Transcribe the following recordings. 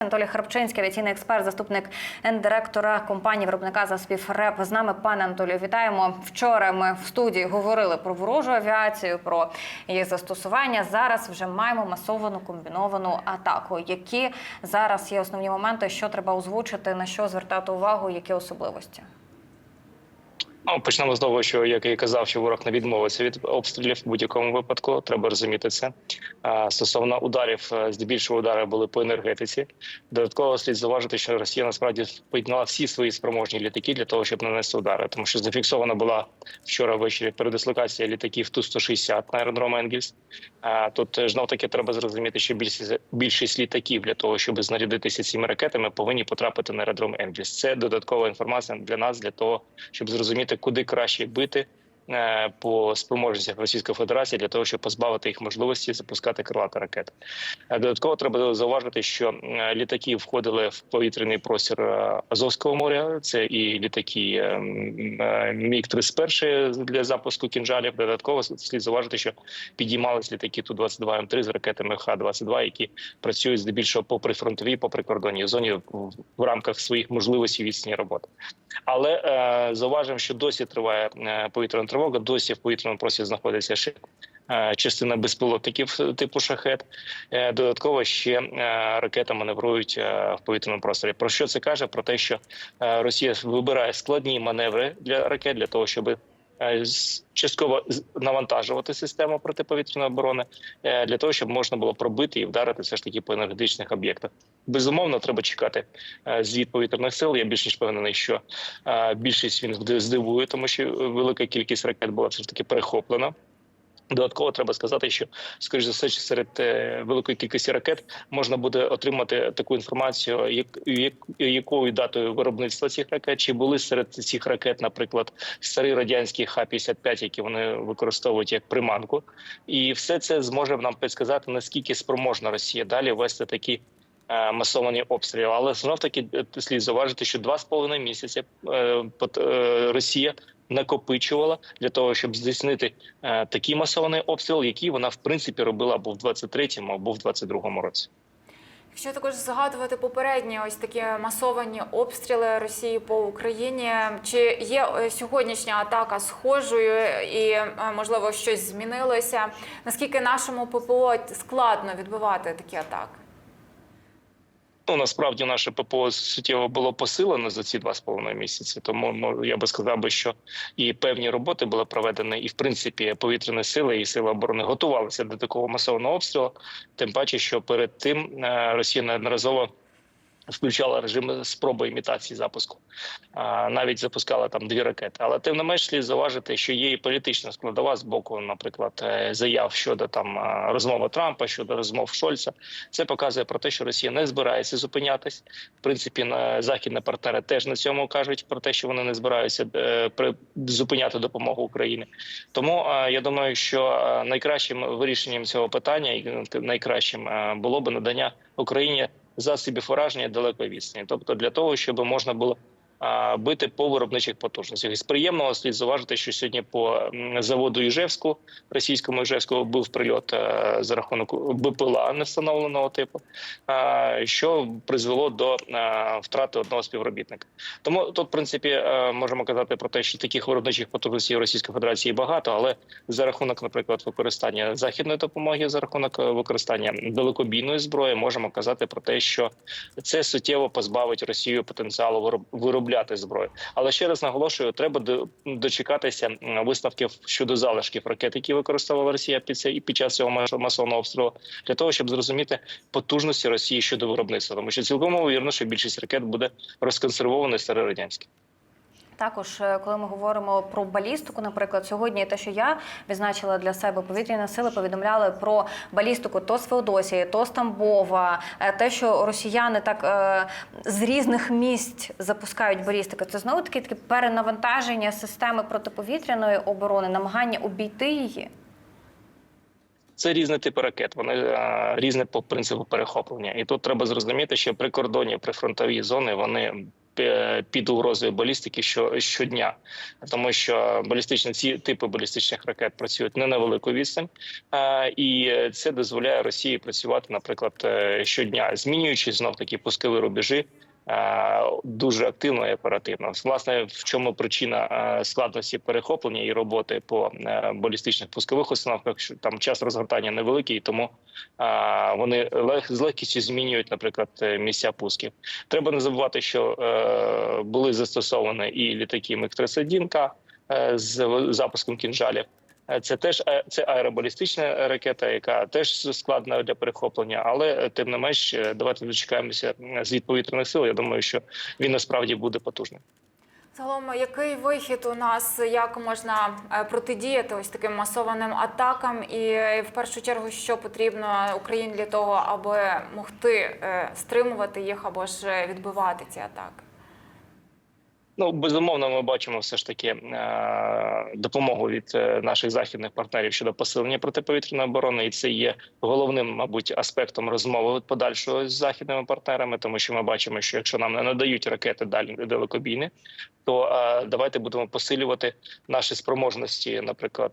Анатолій Харпчинський, авіаційний експерт, заступник гендиректора компанії виробника засобів РЕП. З нами, пане Анатолію, вітаємо. Вчора ми в студії говорили про ворожу авіацію, про її застосування. Зараз вже маємо масовану комбіновану атаку. Які зараз є основні моменти, що треба озвучити, на що звертати увагу, які особливості? Ну, почнемо з того, що як і казав, що ворог не відмовиться від обстрілів в будь-якому випадку. Треба розуміти це. Стосовно ударів, е, здебільшого удари були по енергетиці. Додатково слід зауважити, що Росія насправді підняла всі свої спроможні літаки для того, щоб нанести удари, тому що зафіксована була вчора ввечері передислокація літаків ту 160 на аеродром Енгельс. Тут знов таки треба зрозуміти, що більшість більшість літаків для того, щоб знарядитися цими ракетами, повинні потрапити на аеродром Енгельс. Це додаткова інформація для нас, для того, щоб зрозуміти, куди краще бити по спроможностях Російської Федерації для того, щоб позбавити їх можливості запускати крилати ракети. Е, Додатково треба зауважити, що е, літаки входили в повітряний простір е, Азовського моря. Це і літаки е, м, е, Міг 31 для запуску кінжалів. Додатково слід зауважити, що підіймались літаки ту 22 М3 з ракетами Х-22, які працюють здебільшого по прифронтовій, по прикордонній зоні в, рамках своїх можливостей відстані роботи. Але е, зауважимо, що досі триває е, повітряна тривога. Досі в повітряному просторі знаходиться ще е, частина безпілотників типу шахет. Е, додатково ще е, ракети маневрують е, в повітряному просторі. Про що це каже? Про те, що е, Росія вибирає складні маневри для ракет для того, щоб е, частково з- навантажувати систему протиповітряної оборони е, для того, щоб можна було пробити і вдарити все ж таки по енергетичних об'єктах. Безумовно, треба чекати е, звіт повітряних сил. Я більш ніж впевнений, що е, більшість він здивує, тому що велика кількість ракет була все ж таки перехоплена. Додатково треба сказати, що скоріш за все, серед е, великої кількості ракет можна буде отримати таку інформацію, як, як якою датою виробництва цих ракет, чи були серед цих ракет, наприклад, старі радянські Х-55, які вони використовують як приманку, і все це зможе нам підсказати наскільки спроможна Росія далі вести такі. Е, Масовані обстріли, але знов таки е, слід зауважити, що два з половиною місяці е, Росія накопичувала для того, щоб здійснити такий масований обстріл, який вона в принципі робила або в 23-му, або в 22-му році. Якщо також згадувати попередні ось такі масовані обстріли Росії по Україні, чи є сьогоднішня атака схожою і можливо щось змінилося? Наскільки нашому ППО складно відбивати такі атаки? Ну насправді наше ППО суттєво було посилено за ці два з половиною місяці. Тому ну, я би сказав би, що і певні роботи були проведені, і в принципі повітряні сили і сили оборони готувалися до такого масового обстрілу. Тим паче, що перед тим е, Росія неодноразово включала режим спроби імітації запуску. Навіть запускала там дві ракети. Але тим не менш слід зауважити, що є і політична складова з боку, наприклад, е, заяв щодо там е, розмови Трампа, щодо розмов Шольца. Це показує про те, що Росія не збирається зупинятись. В принципі, на західні партнери теж на цьому кажуть про те, що вони не збираються е, зупиняти допомогу Україні. Тому я думаю, що найкращим вирішенням цього питання і найкращим було б надання Україні засобів ураження далекої відстані, тобто для того, щоб можна було бити по виробничих потужностях. Із приємного слід зауважити, що сьогодні по заводу Іжевську, російському Іжевську, був прильот е, за рахунок БПЛА невстановленого типу, що призвело до втрати одного співробітника. Тому тут, в принципі, е, можемо казати про те, що таких виробничих потужностей Російської Федерації багато, але за рахунок, наприклад, використання західної допомоги, за рахунок е, використання далекобійної зброї, можемо казати про те, що це суттєво позбавить Росію потенціалу вироб- виробляти зброю. Але ще раз наголошую, треба дочекатися виставків щодо залишків ракет, які використовувала Росія під це і під час цього мас- масового обстрілу, для того, щоб зрозуміти потужності Росії щодо виробництва, тому що цілком ймовірно, що більшість ракет буде розконсервовано старорадянські. Також, е, коли ми говоримо про балістику, наприклад, сьогодні те, що я відзначила для себе, повітряні сили повідомляли про балістику то з Феодосії, то з Тамбова, Е, те, що росіяни так е, з різних місць запускають балістику, це знову таки таке перенавантаження системи протиповітряної оборони, намагання обійти її. Це різні типи ракет. Вони е, різні по принципу перехоплення. І тут треба зрозуміти, що прикордонні прифронтові зони вони е, під угрозою балістики що щодня, тому що балістичні ці типи балістичних ракет працюють не на велику відстань, е, і це дозволяє Росії працювати, наприклад, щодня, змінюючи знов таки пускові рубежі. Е, Дуже активно і оперативно. Власне, в чому причина е, складності перехоплення і роботи по е, балістичних пускових установках, що там час розгортання невеликий, тому вони з легкістю змінюють, наприклад, місця пусків. Треба не забувати, що були застосовані і літаки Міг-31К е, з запуском кінжалів. Е, Це теж е, це аеробалістична ракета, яка теж складна для перехоплення, але е, тим не менш, давайте дочекаємося м, з повітряних сил. Я думаю, що він насправді буде потужним. Загалом, який вихід у нас, як можна протидіяти ось таким масованим атакам, і в першу чергу, що потрібно Україні для того, аби могти стримувати їх або ж відбивати ці атаки? Ну безумовно, ми бачимо все ж таки е, допомогу від е, наших західних партнерів щодо посилення протиповітряної оборони, і це є головним, мабуть, аспектом розмови подальшого з західними партнерами, тому що ми бачимо, що якщо нам не надають ракети далі далекобійні, то е, давайте будемо посилювати наші спроможності, наприклад,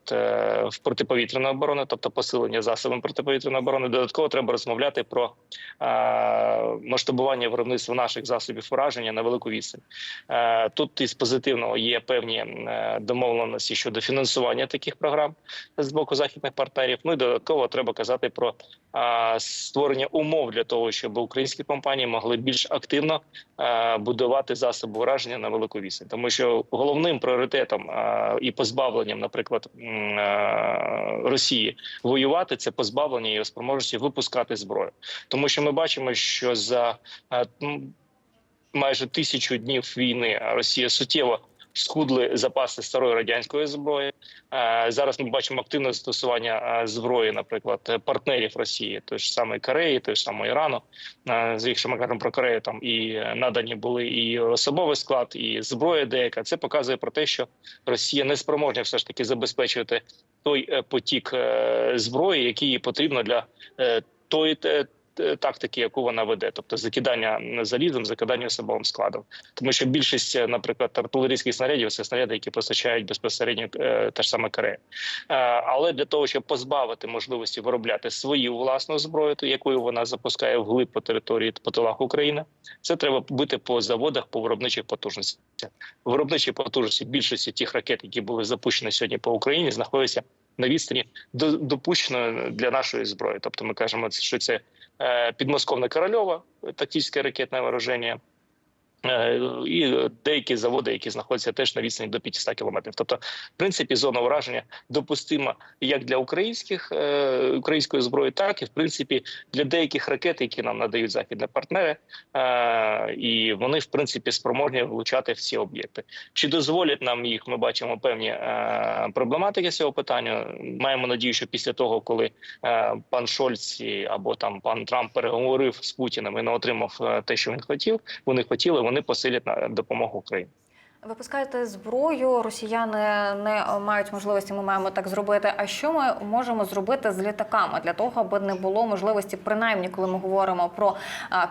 в протиповітряної оборони, тобто посилення засобами протиповітряної оборони. Додатково треба розмовляти про масштабування виробництва наших засобів ураження на велику відстань. Тут із позитивного є певні е, домовленості щодо фінансування таких програм з боку західних партнерів. Ну і додатково треба казати про створення умов для того, щоб українські компанії могли більш активно е, будувати засоби ураження на велику відстань. Тому що головним пріоритетом е, і позбавленням, наприклад, Росії воювати це позбавлення її спроможності випускати зброю, тому що ми бачимо, що за майже тисячу днів війни Росія суттєво схудли запаси старої радянської зброї. Зараз ми бачимо активне застосування зброї, наприклад, партнерів Росії, той ж самої Кореї, той ж самої Ірану. Е, Якщо ми кажемо про Корею, там і надані були і особовий склад, і зброя деяка. Це показує про те, що Росія не спроможна все ж таки забезпечувати той е, потік е, зброї, який їй потрібно для е, тої тактики, яку вона веде, тобто закидання залізом, закидання особовим складом, тому що більшість, е, наприклад, артилерійських снарядів це снаряди, які постачають безпосередньо е, та ж сама Корея. Е, Але для того, щоб позбавити можливості виробляти свою власну зброю, якою вона запускає вглиб по території по тилах України, це треба бити по заводах, по виробничих потужностях. Виробничі потужності більшості тих ракет, які були запущені сьогодні по Україні, знаходяться на відстані до допущеної для нашої зброї. Тобто, ми кажемо, що це е, підмосковне Корольова, тактичне ракетне вооруження, е, і деякі заводи, які знаходяться теж на відстані до 500 кілометрів. Тобто, в принципі, зона ураження допустима як для українських е, української зброї, так і в принципі для деяких ракет, які нам надають західні партнери, е, і вони в принципі спроможні влучати в ці об'єкти. Чи дозволять нам їх? Ми бачимо певні е, проблематики з цього питання. Маємо надію, що після того, коли е, пан Шольц або там пан Трамп переговорив з Путіним і не отримав е, те, що він хотів, вони хотіли, вони посилять на допомогу Україні. Випускаєте зброю, росіяни не мають можливості. Ми маємо так зробити. А що ми можемо зробити з літаками для того, аби не було можливості, принаймні, коли ми говоримо про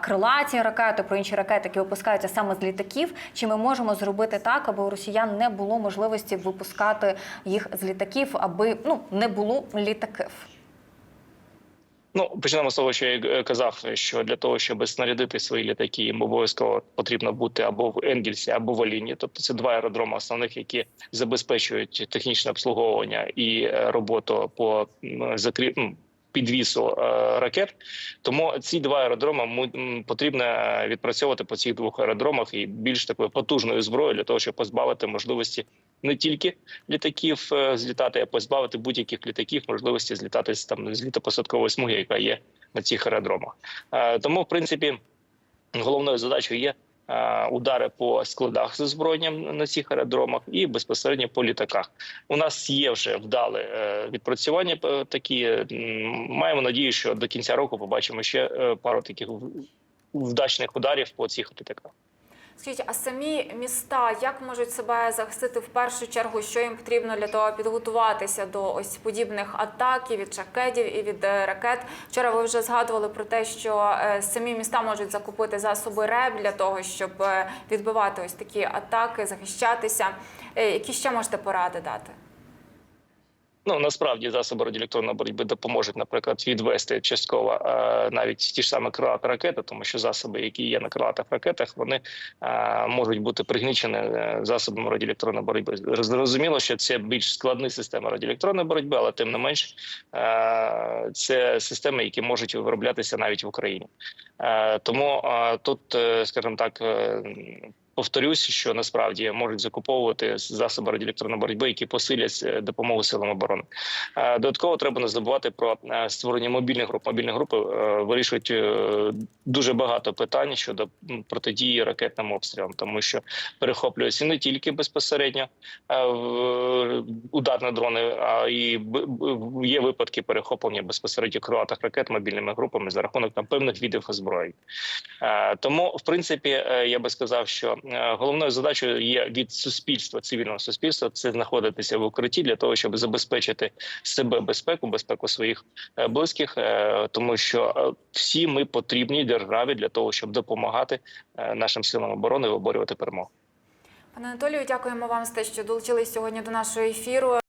крилаті ракети, про інші ракети, які випускаються саме з літаків? Чи ми можемо зробити так, аби у росіян не було можливості випускати їх з літаків, аби ну не було літаків? Ну почнемо з того, що я казав, що для того, щоб снарядити свої літаки, їм обов'язково потрібно бути або в Енгельсі, або в Аліні. Тобто це два аеродроми основних, які забезпечують технічне обслуговування і е, роботу по закріп... підвісу е, ракет. Тому ці два аеродроми потрібно е, відпрацьовувати по цих двох аеродромах і більш такою потужною зброєю для того, щоб позбавити можливості не тільки літаків е, злітати, а позбавити будь-яких літаків можливості злітати там з літопосадкової смуги, яка є на цих аеродромах. Тому, в принципі, головною задачою є. Е, Удари по складах з озброєнням на цих аеродромах і безпосередньо по літаках. У нас є вже вдале відпрацювання е, такі. Маємо надію, що до кінця року побачимо ще е, пару таких вдачних ударів по цих літаках. Скажіть, а самі міста як можуть себе захистити в першу чергу? Що їм потрібно для того підготуватися до ось подібних атак і від шакетів і від е, ракет? Вчора ви вже згадували про те, що е, самі міста можуть закупити засоби РЕБ для того, щоб е, відбивати ось такі атаки, захищатися. Які ще можете поради дати? Ну насправді засоби радіоелектронної боротьби допоможуть, наприклад, відвести частково е, навіть ті ж саме крилаті ракети, тому що засоби, які є на крилатих ракетах, вони е, можуть бути пригнічені е, засобами радіоелектронної боротьби. Зрозуміло, що це більш складні системи радіоелектронної боротьби, але тим не менш це системи, які можуть вироблятися навіть в Україні. Тому тут, скажімо так. Повторюсь, що насправді можуть закуповувати засоби радіоелектронної боротьби, які посилять е, допомогу силам оборони. Е, Додатково треба не забувати про е, створення мобільних груп. Мобільні групи вирішують дуже багато питань щодо протидії ракетним обстрілам, тому що перехоплюються не тільки безпосередньо ударні дрони, а і є випадки перехоплення безпосередньо крилатих ракет мобільними групами за рахунок там певних видів озброєнь. Тому, в принципі, я би сказав, що головною задачею є від суспільства, цивільного суспільства, це знаходитися в укритті для того, щоб забезпечити себе безпеку, безпеку своїх е, близьких, е, тому що е, всі ми потрібні державі для того, щоб допомагати е, нашим силам оборони виборювати перемогу. Пане Анатолію, дякуємо вам за те, що долучились сьогодні до нашого ефіру.